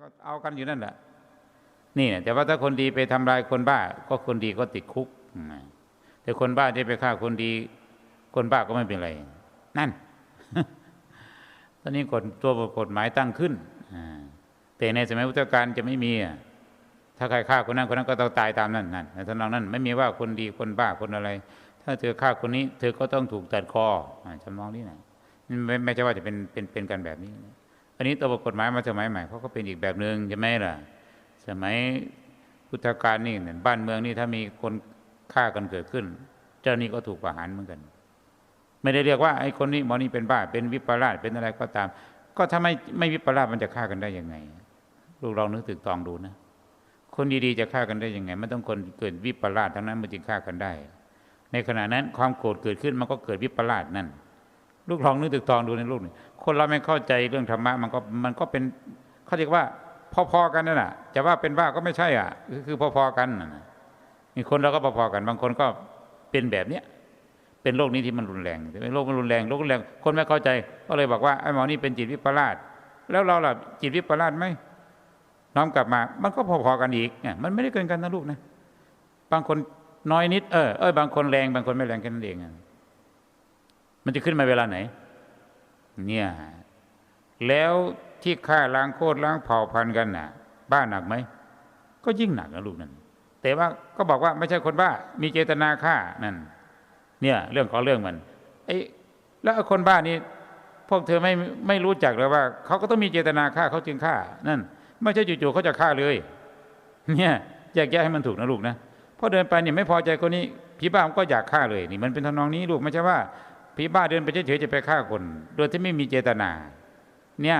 ก็เอากันอยู่นั่นแหละนี่นะแต่ว่าถ้าคนดีไปทำลายคนบ้า ก็คนดีก็ติดคุกแต่คนบ้าที่ไปฆ่าคนดี คนบ้าก็ไม่เป็นไร นั่น ตอนนี้กฎตัวกฎหมายตั้งขึ้นแต่ในสมัยพุทธกาลจะไม่มีถ้าใครฆ่าคนนั้นคนนั้นก็ต้องตายตามนั้นนั่นในทำนองนั้น ไม่มีว่าคนดีคนบ้าคนอะไร ถ้าเธอฆ่าคนนี้ เธอก็ต้องถูกตัดคอจำลองนี้นะไม่ไม่ใช่ว่าจะเป็นเป็นเป็นกันแบบนี้นะ อันนี้ตัวบทกฎหมายมาสมัยใหม่เขาก็เป็นอีกแบบหนึ่งใช่ไหมล่ะ สมัยพุทธกาลนี่เนี่ยบ้านเมืองนี่ถ้ามีคนฆ่ากันเกิดขึ้น เจ้านี่ก็ถูกประหารเหมือนกัน ไม่ได้เรียกว่าไอ้คนนี้หมอนี่เป็นบ้าเป็นวิปลาสเป็นอะไรก็ตาม ก็ถ้าไม่ไม่วิปลาสมันจะฆ่ากันได้ยังไง ลูกลองนึกถึงตองดูนะ คนดีๆจะฆ่ากันได้ยังไงไม่ต้องคนเกิดวิปลาสทั้งนั้นมันจึงฆ่ากันได้ ในขณะนั้นความโกรธเกิดขึ้นมันก็เกิดวิปลาสนั่น ลูกลองนึกถึงตองดูในลูกนี่คนเราไม่เข้าใจเรื่องธรรมะมันก็มันก็เป็นเขาเรียกว่าพอๆกันนั่นแหะจะว่าเป็นบ้าก็ไม่ใช่อะคือพอๆกันมีคนเราก็พอๆกัน บางคนก็เป็นแบบเนี้ยเป็นโรคนี้ที่มันรุนแรงเป็นโรคมันรุนแรงโรครุนแรงคนไม่เข้าใจ ก็เลยบอกว่าไอ้หมอนี่เป็นจิตวิปลาสแล้วเราล่ะจิตวิปลาสไหมน้อมกลับมา มันก็พอๆกันอีกเนี่ยมันไม่ได้เกินกันนะลูกนะ บางคนน้อยนิดเออเออบางคนแรง บางคนไม่แรงแค่นั้นเองอะ มันจะขึ้นมาเวลาไหน เนี่ย แล้วที่ฆ่าล้างโคตรล้างเผ่าพันธุ์กันน่ะ บ้าหนักไหม ก็ยิ่งหนักนะลูกนั่นแต่ว่าก็บอกว่าไม่ใช่คนบ้า มีเจตนาฆ่านั่น เนี่ย เรื่องของเรื่องมันไอ้แล้วคนบ้านี้พวกเธอไม่ไม่รู้จักเลยว่าเขาก็ต้องมีเจตนาฆ่าเขาจึงฆ่า นั่น ไม่ใช่จู่ๆเขาจะฆ่าเลย เนี่ยแยกแยะให้มันถูกนะลูกนะพอเดินไปเนี่ยไม่พอใจคนนี้ผีบ้ามันก็อยากฆ่าเลย นี่มันเป็นทำนองนี้ลูกไม่ใช่ว่า ผีบ้าเดินไปเฉยๆจะไปฆ่าคน โดยที่ไม่มีเจตนา เนี่ย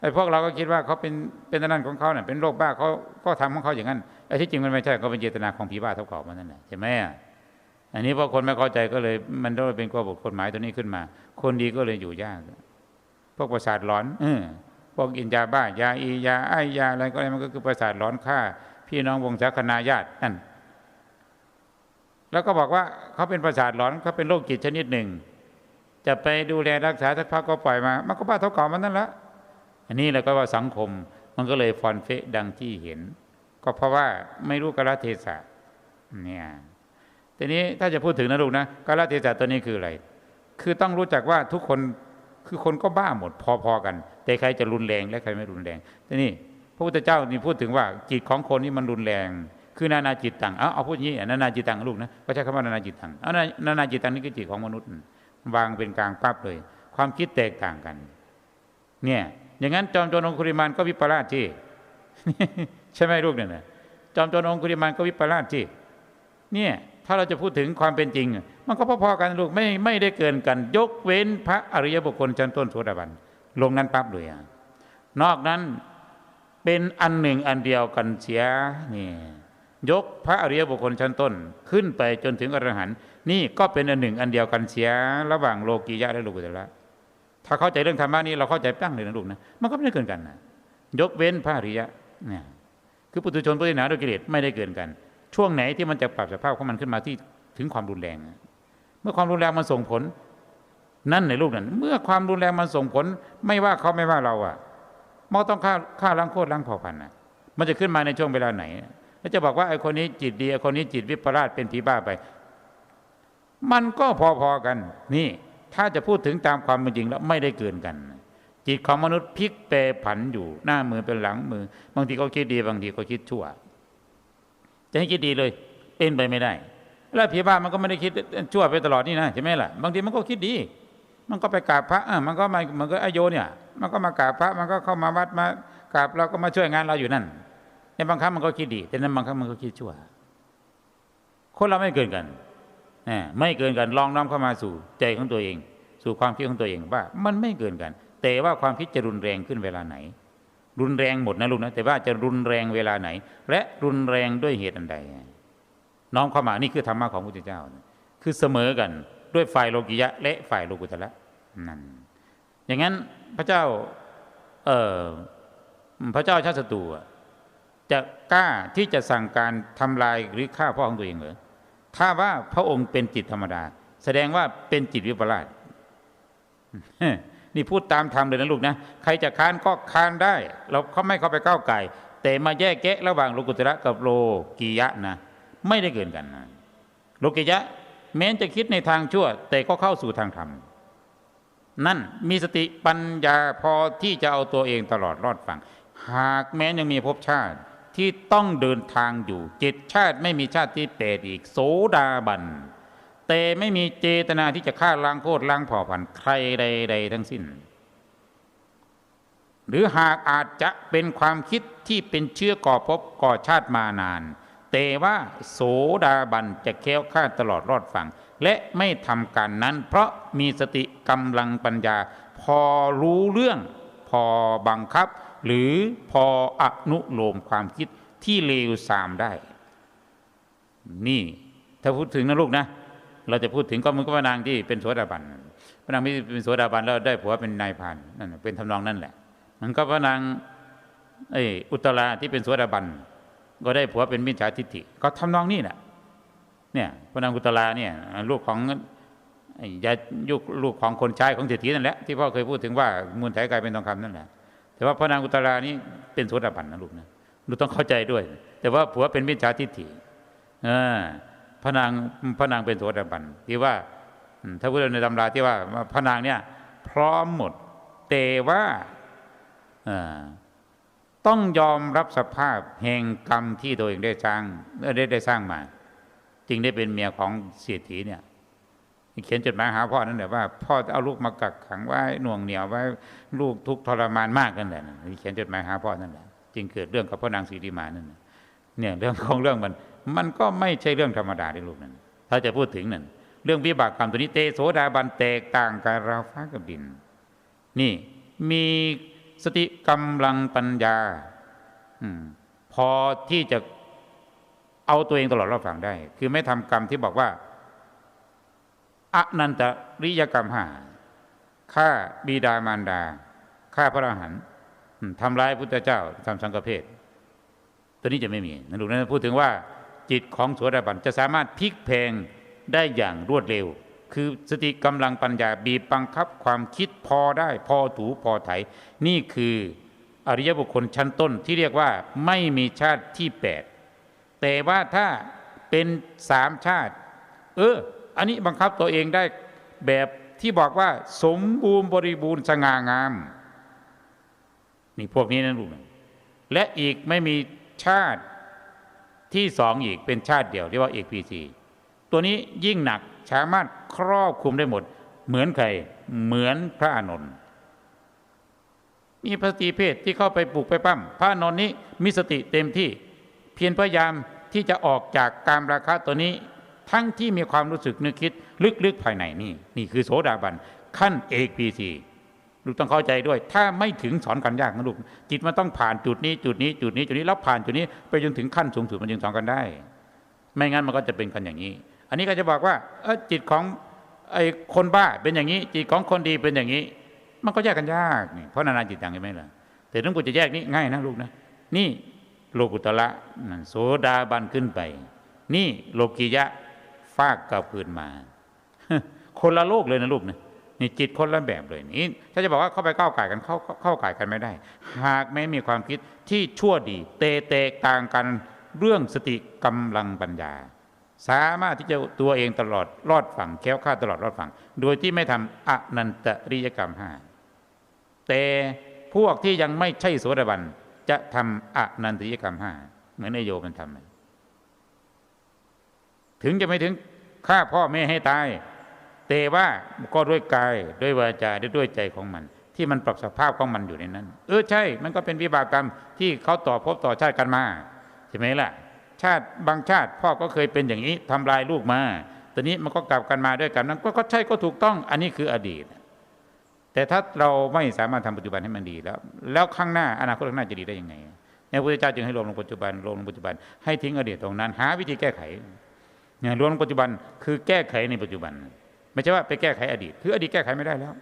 ไอ้พวกเราก็คิดว่าเขาเป็นเป็นนั่นของเขาเนี่ยเป็นโรคบ้าเขาก็ทำของเขาอย่างนั้นไอ้ที่จริงมันไม่ใช่เขาเป็นเจตนาของผีบ้าเท่าเขามันนั่นแหละใช่ไหมอะอันนี้พอคนไม่เข้าใจก็เลย มันต้องเป็นข้อบทกฎหมายตัวนี้ขึ้นมา คนดีก็เลยอยู่ยากพวกประสาทหลอนเออพวกอินยาบ้ายาอียาไอยาอะไรก็อะไรมันก็คือประสาทหลอนฆ่า พี่น้องวงศาคณาญาตินั่น แล้วก็บอกว่าเขาเป็นประสาทหลอนเขาเป็นโรคจิตชนิดหนึ่ง จะไปดูแลรักษาสักพักก็ปล่อยมา มันก็บ้าเท่าเก่ามันนั่นแหละอันนี้แล้วก็ว่าสังคมมันก็เลยฟอนเฟะดังที่เห็น ก็เพราะว่าไม่รู้กาลเทศะเนี่ยทีนี้ถ้าจะพูดถึงนะลูกนะกาลเทศะตัวนี้คืออะไร คือต้องรู้จักว่าทุกคนคือคนก็บ้าหมดพอๆกัน แต่ใครจะรุนแรงและใครไม่รุนแรงทีนี้พระพุทธเจ้านี่พูดถึงว่าจิตของคนนี่มันรุนแรง คือนานาจิตตังเอาเอาพูดอย่างนี้นานาจิตตังลูกนะก็ใช้คำว่านานาจิตตังเอานานาจิตตังนี่คือจิตของมนุษย์วางเป็นกลางปั๊บเลย ความคิดแตกต่างกัน เนี่ย อย่างนั้นจอมโจรองคุริมานก็วิปลาสที่ใช่ไหมลูกเนี่ยจอมโจรองคุริมานก็วิปลาสที่เนี่ย ถ้าเราจะพูดถึงความเป็นจริง มันก็พอๆกันลูกไม่ไม่ได้เกินกัน ยกเว้นพระอริยบุคคลชั้นต้นโสดาบันลงนั้นปั๊บเลยอะนอกนั้นเป็นอันหนึ่งอันเดียวกันเสียนี่ ยกพระอริยบุคคลชั้นต้นขึ้นไปจนถึงอรหันต์นี่ก็เป็นอันหนึ่งอันเดียวกันเสียระหว่างโลกียะและโลกุตระถ้าเข้าใจเรื่องธรรมะนี้เราเข้าใจตั้งเลยนะลูกนะมันก็ไม่ได้เกินกันนะยกเว้นพระอริยะเนี่ยคือปุถุชนปุถุนาโดยกิเลสไม่ได้เกินกัน ช่วงไหนที่มันจะปรับสภาพของมันขึ้นมาที่ถึงความรุนแรง เมื่อความรุนแรงมันส่งผล นั่นในลูกนั้นเมื่อความรุนแรงมันส่งผล ไม่ว่าเขาไม่ว่าเราอะมันต้องฆ่าฆ่าล้างโคตรล้างเผ่าพันธุ์นะมันจะขึ้นมาในช่วงเวลาไหน แล้วจะบอกว่าไอ้คนนี้จิตดีไอ้คนนี้จิตวิปลาสเป็นผีบ้าไป มันก็พอๆกัน นี่ ถ้าจะพูดถึงตามความเป็นจริงแล้วไม่ได้เกินกัน จิตของมนุษย์พลิกแปรผันอยู่หน้ามือเป็นหลังมือ บางทีก็คิดดี บางทีก็คิดชั่ว จะให้คิดดีเลยเป็นไปไม่ได้ แล้วผีบ้ามันก็ไม่ได้คิดชั่วไปตลอดนี่นะใช่ไหมล่ะ บางทีมันก็คิดดี มันก็ไปกราบพระอะมันก็มามันก็อโยเนี่ย มันก็มากราบพระ มันก็เข้ามาวัดมากราบเราก็มาช่วยงานเราอยู่นั่น ในบางครั้งมันก็คิดดี แต่นั้นบางครั้งมันก็คิดชั่ว คนเราไม่เกินกันไม่เกินกันลองน้อมเข้ามาสู่ใจของตัวเอง สู่ความคิดของตัวเองว่า มันไม่เกินกัน แต่ว่าความคิดจะรุนแรงขึ้นเวลาไหน รุนแรงหมดนะลูกนะแต่ว่าจะรุนแรงเวลาไหน และรุนแรงด้วยเหตุอันใด น้อมเข้ามานี่คือธรรมะของพระพุทธเจ้า คือเสมอกันด้วยฝ่ายโลกิยะ และฝ่ายโลกุตระนั่นอย่างนั้นพระเจ้า เออพระเจ้าชาติศัตรู จะกล้าที่จะสั่งการทำลายหรือฆ่าพ่อของตัวเองเหรอถ้าว่าพระองค์เป็นจิตธรรมดา แสดงว่าเป็นจิตวิปลาสนี่พูดตามธรรมเลยนะลูกนะ ใครจะค้านก็ค้านได้ เราเขาไม่เข้าไปก้าวไก่ แต่มาแยกแกะระหว่างโลกุตระกับโลกียะนะ ไม่ได้เกินกันนะโลกียะ แม้จะคิดในทางชั่ว แต่ก็เข้าสู่ทางธรรม นั่นมีสติปัญญาพอที่จะเอาตัวเองตลอดรอดฟังหากแม้ยังมีภพชาติ ที่ต้องเดินทางอยู่เจ็ดชาติไม่มีชาติที่เปรตอีก โสดาบันแต่ไม่มีเจตนาที่จะฆ่าล้างโคตรล้างเผ่าพันธุ์ใครใด ๆ ทั้งสิ้น หรือหากอาจจะเป็นความคิดที่เป็นเชื้อก่อภพก่อชาติมานาน แต่ว่าโสดาบันจะแค้วคลาตลอดรอดฟังและไม่ทำการนั้น เพราะมีสติกำลังปัญญา พอรู้เรื่อง พอบังคับ หรือพออนุโลมความคิดที่เลวทรามได้ นี่ ถ้าพูดถึงนะลูกนะ เราจะพูดถึงก็มันก็พระนางที่เป็นโสดาบันพระนางที่เป็นโสดาบันแล้วได้ผัวเป็นนายพรานนั่นเป็นทำนองนั่นแหละ มันก็พระนางไอ้อุตตราที่เป็นโสดาบันก็ได้ผัวเป็นมิจฉาทิฏฐิ ก็ทำนองนี้แหละเนี่ยพระนางอุตตราเนี่ยลูกของอ้ยายุคลูกของคนใชายของเศรษฐีนั่นแหละที่พ่อเคยพูดถึงว่ามูลไถกลายเป็นทองคำนั่นแหละ แต่ว่าพระนางอุตรานี่เป็นโสดาบันนะลูกนะลูกต้องเข้าใจด้วย แต่ว่าผัวเป็นมิจฉาทิฏฐิพระนางพระนางเป็นโสดาบันที่ว่าถ้าพูดในตำราที่ว่าพระนางเนี่ยพร้อมหมดแต่ว่าต้องยอมรับสภาพแห่งกรรมที่ตัวเองได้สร้างได้ได้สร้างมา จึงได้เป็นเมียของเศรษฐีเนี่ย เขียนจดหมายหาพ่อนั่นแหละว่าพ่อเอาลูกมากักขังไว้หน่วงเหนียวไว้ลูกทุกทรมานมากนั่นแหละเขียนจดหมายหาพ่อนั่นแหละจึงเกิดเรื่องกับพ่อนางสีดีมานั่นน่ะเนี่ยเรื่องของเรื่องมัน มันก็ไม่ใช่เรื่องธรรมดาในลูกนั้น ถ้าจะพูดถึงนั่นเรื่องวิบากกรรมตัวนี้เตโสดาบันแตกต่างกับราฟ้ากับดิน นี่มีสติกำลังปัญญาอพอที่จะเอาตัวเองตลอดรอบฝั่งได้ คือไม่ทำกรรมที่บอกว่า อนันตริยกรรมหาฆ่าบิดามารดาฆ่าพระอรหันต์ทำร้ายพุทธเจ้าทำสังฆเพศตัวนี้จะไม่มีนะลูกนั้นพูดถึงว่าจิตของโสดาบันจะสามารถพลิกแพงได้อย่างรวดเร็ว คือสติกำลังปัญญาบีบบังคับความคิดพอได้พอถูพอไถ นี่คืออริยบุคคลชั้นต้นที่เรียกว่าไม่มีชาติที่แปดแต่ว่าถ้าเป็นสามชาติ เออ อันนี้บังคับตัวเองได้แบบที่บอกว่า สมบูรณ์บริบูรณ์สง่างาม นี่พวกนี้นะลูกนะและอีกไม่มีชาติที่สองอีกเป็นชาติเดียวเรียกว่าเอกพีซีตัวนี้ยิ่งหนักสามารถครอบคลุมได้หมด เหมือนใคร เหมือนพระอานนท์มีพระสตรีเพศที่เข้าไปปลูกไปปั้มพระอานนท์นี้มีสติเต็มที่ เพียรพยายามที่จะออกจากการราคะตัวนี้ ทั้งที่มีความรู้สึกนึกคิด ลึกๆภายในนี่ นี่คือโสดาบัน ขั้นเอกพีซีลูกต้องเข้าใจด้วย ถ้าไม่ถึงสอนกันยากนะลูกจิตมันต้องผ่านจุดนี้จุดนี้จุดนี้จุดนี้แล้วผ่านจุดนี้ไปจนถึงขั้นสูงสุดมันจึงสอนกันได้ ไม่งั้นมันก็จะเป็นกันอย่างนี้ อันนี้ก็จะบอกว่าเออจิตของไอ้คนบ้าเป็นอย่างนี้ จิตของคนดีเป็นอย่างนี้ มันก็แยกกันยากนี่เพราะนานาจิตต่างกันไหมล่ะแต่ถ้ากูจะแยกนี่ง่ายนะลูกนะนี่โลกุตละนั่นโสดาบันขึ้นไป นี่โลกียะ ฟากกลับคืนมา คนละโลกเลยนะลูกนะนี่จิตคนละแบบเลยนี่ถ้าจะบอกว่าเข้าไปก้าวไก่กันเข้าเข้าไก่กันไม่ได้ หากแม้มีความคิดที่ชั่วดีเตะแตกต่างกันเรื่องสติกำลังปัญญา สามารถที่จะตัวเองตลอดรอดฝั่งแค้วคลาตลอดรอดฝั่ง โดยที่ไม่ทำอนันตริยกรรมห้าแต่พวกที่ยังไม่ใช่โสดาบันจะทำอนันตริยกรรมห้าเหมือนนายโยมันทำ ถึงจะไม่ถึงฆ่าพ่อแม่ให้ตาย แต่ว่าก็ด้วยกายด้วยวาจาด้วยด้วยใจของมัน ที่มันปรับสภาพของมันอยู่ในนั้น เออใช่ มันก็เป็นวิบากกรรมที่เขาต่อภพต่อชาติกันมาใช่ไหมล่ะ ชาติบางชาติพ่อก็เคยเป็นอย่างนี้ทำลายลูกมาตอนนี้มันก็กลับกันมาด้วยกันนั้นก็ใช่ก็ถูกต้อง อันนี้คืออดีต แต่ถ้าเราไม่สามารถทำปัจจุบันให้มันดีแล้ว แล้วข้างหน้าอนาคตข้างหน้าจะดีได้ยังไงในพระพุทธเจ้าจึงให้รวมลงปัจจุบันรวมลงปัจจุบันให้ทิ้งอดีตตรงนั้น หาวิธีแก้ไข เนี่ยรวมปัจจุบันคือแก้ไขในปัจจุบัน ไม่ใช่ว่าไปแก้ไขอดีต คืออดีตแก้ไขไม่ได้แล้ว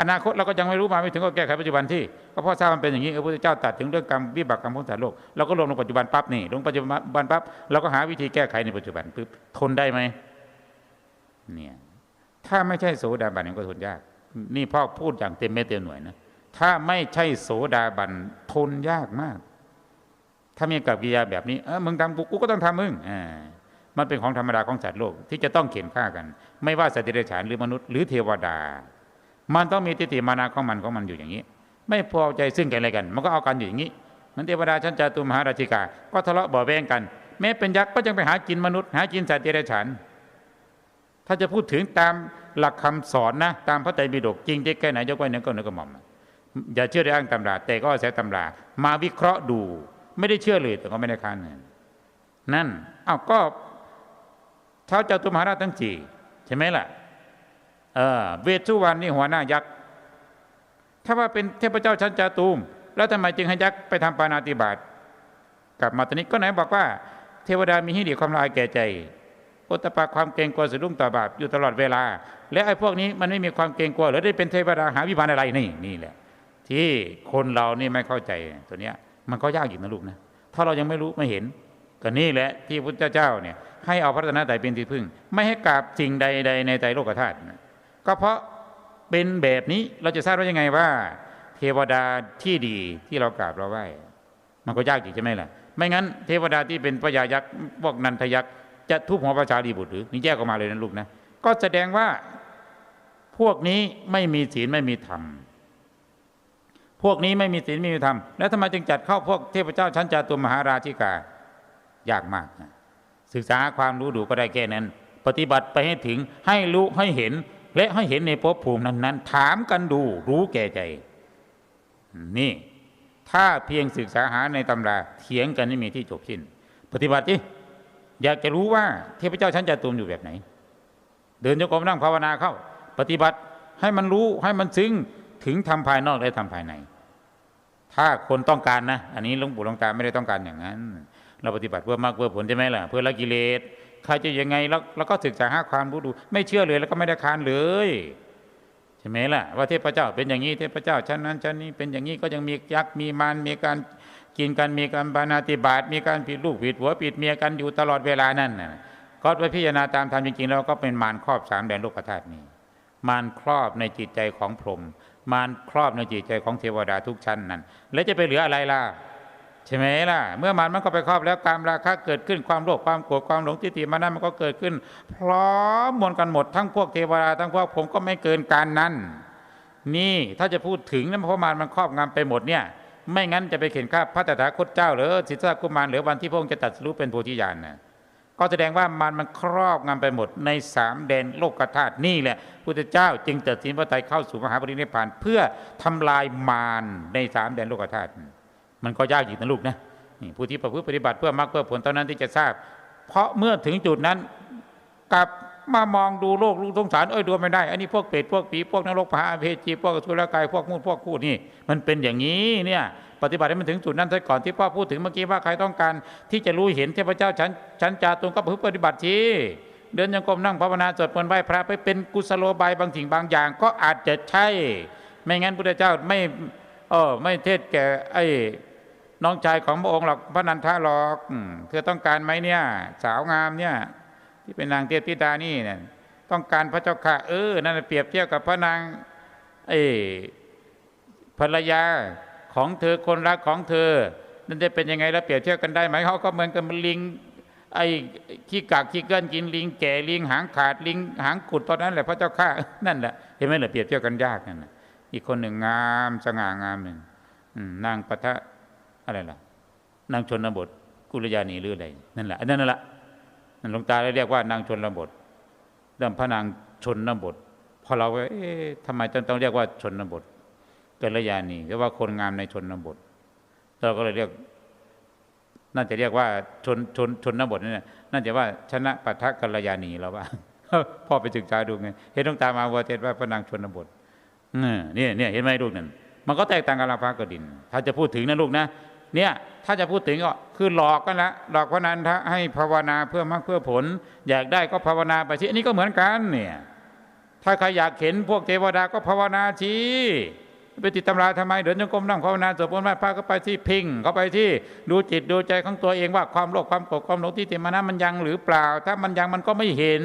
อนาคตเราก็ยังไม่รู้มาไม่ถึงก็แก้ไขปัจจุบันที่ก็เพราะทราบมันเป็นอย่างนี้พระพุทธเจ้าตรัดถึงเรื่องกรรมวิบากกรรมของสัตว์โลกเราก็ลงลงปัจจุบันปั๊บนี่ลงปัจจุบันปั๊บเราก็หาวิธีแก้ไขในปัจจุบันปึ๊บทนได้ไหมเนี่ยถ้าไม่ใช่โสดาบันก็ทนยาก นี่พ่อพูดอย่างเต็มเม็ดเต็มหน่วยนะถ้าไม่ใช่โสดาบันทนยากมาก ถ้ามีกับกิริยาแบบนี้เออมึงทำกูกูก็ต้องทำมึงอ่า มันเป็นของธรรมดาของสัตว์โลกที่จะต้องเข็นฆ่ากัน ไม่ว่าสัตว์เดรัจฉานหรือมนุษย์หรือเทวดา มันต้องมีทิฏฐิมานะของมันของมันอยู่อย่างนี้ ไม่พอใจซึ่งกันและกัน มันก็เอากันอยู่อย่างนี้มันเทวดาชั้นจาตุมหาราชิกา ก็ทะเลาะบ่อแว้งกัน แม้เป็นยักษ์ก็ยังไปหากินมนุษย์ หากินสัตว์เดรัจฉาน ถ้าจะพูดถึงตามหลักคำสอนนะ ตามพระไตรปิฎกจริงจะแค่ไหนยกไว้เนื้อก็เนื้อกระหม่อมอย่าเชื่อได้อ้างตำราแต่ก็อาศัยตำรา มาวิเคราะห์ดู ไม่ได้เชื่อเลยแต่ก็ไม่ได้ค้านนั่นอ้าวก็ ท้าเจ้าตุมหาราชทั้งสี่ใช่ไหมล่ะเออเวชสุวรรณนี่หัวหน้ายักษ์ถ้าว่าเป็นเทพเจ้าชั้นจาตุมแล้วทำไมจึงให้ยักษ์ไปทำปานาติบาตกลับมาตอนนี้ก็ไหนบอกว่า เทวดามีหิริความละอายแก่ใจโอตปาความเกรงกลัวสะดุ้งต่อบาปอยู่ตลอดเวลา และไอ้พวกนี้มันไม่มีความเกรงกลัวหรือได้เป็นเทวดาหาวิมานอะไรนี่นี่แหละ ที่คนเรานี่ไม่เข้าใจตัวเนี้ยมันก็ยากอยู่นะลูกนะถ้าเรายังไม่รู้ไม่เห็น ก็นี่แหละที่พุทธเจ้าเนี่ยให้เอาพระตนะไตรเป็นที่พึ่ง ไม่ให้กราบสิ่งใดๆในใจโลกธาตุก็เพราะเป็นแบบนี้เราจะทราบว่ายังไงว่า เทวดาที่ดีที่เรากราบเราไหว้มันก็ยากจริงใช่ไหมล่ะ ไม่งั้นเทวดาที่เป็นพญายักษ์พวกนันทยักษ์จะทุบหัวประชาดีบุตรหรือนี่แยกออกมาเลยนะลูกนะก็แสดงว่าพวกนี้ไม่มีศีลไม่มีธรรมพวกนี้ไม่มีศีลไม่มีธรรมแล้วทำไมจึงจัดเข้าพวกเทพเจ้าชั้นจาตุมหาราชิกา ยากมากนะศึกษาความรู้ดูก็ได้แค่นั้น ปฏิบัติไปให้ถึงให้รู้ให้เห็น และให้เห็นในภพภูมินั้น ๆ ถามกันดูรู้แก่ใจ นี่ ถ้าเพียงศึกษาหาในตำราเถียงกันไม่มีที่จบสิ้น ปฏิบัติที่อยากจะรู้ว่าเทพเจ้าชั้นจาตุมอยู่แบบไหน เดินโยกมนั่งภาวนาเข้า ปฏิบัติให้มันรู้ให้มันซึ้งถึงทำภายนอกและทำภายใน ถ้าคนต้องการนะ อันนี้หลวงปู่หลวงตาไม่ได้ต้องการอย่างนั้น เราปฏิบัติเพื่อมากเพื่อผลใช่ไหมล่ะ เพื่อละกิเลสใครจะยังไงแล้วเราก็ศึกษาหาความรู้ดู ไม่เชื่อเลยแล้วก็ไม่ได้คานเลยใช่ไหมล่ะว่าเทพเจ้าเป็นอย่างนี้เทพเจ้าชั้นนั้นชั้นนี้เป็นอย่างนี้ก็ยังมียักษ์มีมารมีการกินกันมีการบานาติบาตมีการผิดลูกผิดหัวผิดเมียกันอยู่ตลอดเวลานั่นนะก็ไปพิจารณาตามธรรมจริงๆแล้วก็เป็นมารครอบสามแดนโลกธาตุนี้ มารครอบในจิตใจของพรหมมารครอบในจิตใจของเทวดาทุกชั้นนั่นแล้วจะไปเหลืออะไรล่ะ ใช่ไหมล่ะ เมื่อมันมันก็ไปครอบแล้วการราคะเกิดขึ้นความโลภความโกรธความหลงทิฏฐิมานั้นมันก็เกิดขึ้น พร้อมมวลกันหมดทั้งพวกเทวดาทั้งพวกผมก็ไม่เกินการนั้น นี่ถ้าจะพูดถึงนั้นเพราะมารมันครอบงำไปหมดเนี่ย ไม่งั้นจะไปเข็นฆ่าพระตถาคตเจ้าหรือสิทธากุมารหรือวันที่พระองค์จะตัดรู้เป็นโพธิญาณนะก็แสดงว่ามันมันครอบงำไปหมดในสามแดนโลกธาตุนี่แหละพุทธเจ้าจึงตัดสินพระไตรเข้าสู่มหาปรินิพพานเพื่อทำลายมารในสามแดนโลกธาตุ มันก็ยากจริงนะลูกนะนี่ผู้ที่ประพฤติปฏิบัติเพื่อมรรคเพื่อผลเท่านั้นที่จะทราบ เพราะเมื่อถึงจุดนั้นกลับมามองดูโลกลูกสงสารเอ้ยดูไม่ได้ อันนี้พวกเปรตพวกผีพวกนรกพระอาเพจีพวกสุรกายพวกมูดพวกคูดนี่ มันเป็นอย่างนี้เนี่ยปฏิบัติให้มันถึงจุดนั้นซะก่อนที่พ่อพูดถึงเมื่อกี้ว่าใครต้องการ ที่จะรู้เห็นเทพเจ้าชั้นชั้นจาตุงก็พึ่งปฏิบัติทีเดินยังกรมนั่งภาวนาสวดมนต์ไหว้พระไปเป็นกุศโลบายบางสิ่งบางอย่าง ก็อาจจะใช่ ไม่งั้นพุทธเจ้าไม่เออไม่เทศแก่ไอ้ น้องชายของพระองค์หรอกพระนันทาหรอกเธอต้องการไหมเนี่ย สาวงามเนี่ย ที่เป็นนางเทพธิดานี่เนี่ยต้องการพระเจ้าค่ะ เออ นั่นเปรียบเทียบกับพระนางไอ้ภรรยาของเธอคนรักของเธอ นั่นจะเป็นยังไงแล้วเปรียบเทียบกันได้ไหมเขาก็เหมือนกับลิงไอ้ขี้กากขี้เกินกินลิง แก่ลิงหางขาดลิงหางกุดตอนนั้นแหละพระเจ้าข้านั่นแหละเห็นไหมเล่ะเปรียบเทียบกันยากนั่นอีกคนหนึ่งงามสง่างามหนึ่งนางปะทะ อะไรล่ะ นางชนบท กุลยานีหรืออะไรนั่นแหละนั่นแหละนั่นหลวงตาเรียกว่านางชนบทเริ่มพระนางชนบทพอเราเอ๊ะทำไมต้องเรียกว่าชนบทกัลยาณีหรือว่าคนงามในชนบท เราก็เลยเรียก น่าจะเรียกว่าชนชนชนบทนี่น่าจะว่าชนะปัทะกัลยาณีแล้วว่าพ่อไปศึกษาดูไงเห็นต้องตามาวัวเทศว่าพระนางชนบทเนี่ยเนี่ยเห็นไหมลูกนั่นมันก็แตกต่างกับลาภากดิน ถ้าจะพูดถึงนะลูกนะ เนี่ยถ้าจะพูดถึงก็คือหลอกกันละหลอกพระนันทะให้ภาวนาเพื่อมรรคเพื่อผล อยากได้ก็ภาวนาไปชี้อันนี้ก็เหมือนกันเนี่ยถ้าใครอยากเห็นพวกเทวดาก็ภาวนาชี้ไปติดตำราทำไมเดินจงกรมนั่งภาวนาสวดมนต์ไหว้พระก็ไปที่พิงเขาไปที่ดูจิตดูใจของตัวเองว่าความโลภความโกรธความหลงที่ติมานะมันยังหรือเปล่า ถ้ามันยังมันก็ไม่เห็น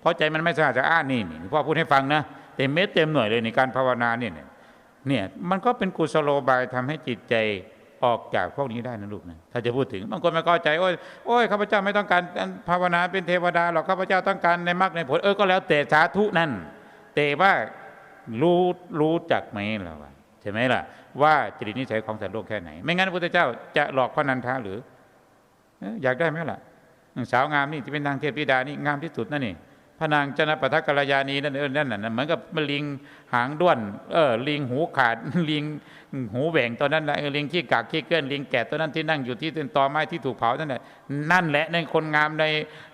เพราะใจมันไม่สะอาดจะอ้านนี่พ่อพูดให้ฟังนะเต็มเม็ดเต็มหน่วยเลยในการภาวนาเนี่ยเนี่ยเนี่ยมันก็เป็นกุศโลบายทำให้จิตใจ ออกจากพวกนี้ได้นะลูกนะถ้าจะพูดถึงบางคนไม่เข้าใจโอ้ยโอ้ยข้าพเจ้าไม่ต้องการภาวนาเป็นเทวดาหรอกข้าพเจ้าต้องการในมรรคในผลเออก็แล้วแต่สาธุนั่นแต่ว่ารู้รู้จักไหมล่ะใช่ไหมล่ะ ว่าจริตนิสัยของสัตว์โลกแค่ไหน ไม่งั้นพระพุทธเจ้าจะหลอกพระนันทาหรืออยอยากได้ไหมล่ะ สาวงามนี่ที่เป็นนางเทพธิดานี่งามที่สุดนั่นนี่ พนางจนปทักกัลยานีนั่นเออนั่นน่ะเหมือนกับลิงหางด้วนเออลิงหูขาดลิงหูแหว่งตัวนั้นแหละเออลิงขี้กากขี้เกินลิงแก่ตัวนั้นที่นั่งอยู่ที่ต้นตอไม้ที่ถูกเผานั่นแหละนั่นแหละในคนงามใน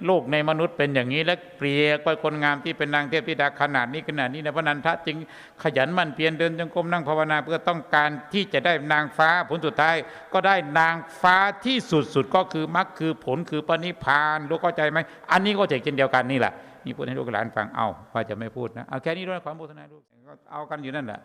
โลกในมนุษย์เป็นอย่างนี้และเปรียบไปคนงามที่เป็นนางเทพธิดาขนาดนี้ขนาดนี้นะพระนันทะจึงขยันมั่นเพียรเดินจงกรมนั่งภาวนาเพื่อต้องการที่จะได้นางฟ้าผลสุดท้ายก็ได้นางฟ้าที่สุดสุดก็คือมรรคคือผลคือปณิพานรู้เข้าใจไหมอันนี้ก็เช่นเดียวกันนี่แหละ นี่พูดให้ลูกหลานฟังเอาว่าจะไม่พูดนะเอาแค่นี้ด้วยความโฆษณาลูกเอากันอยู่นั่นแหละ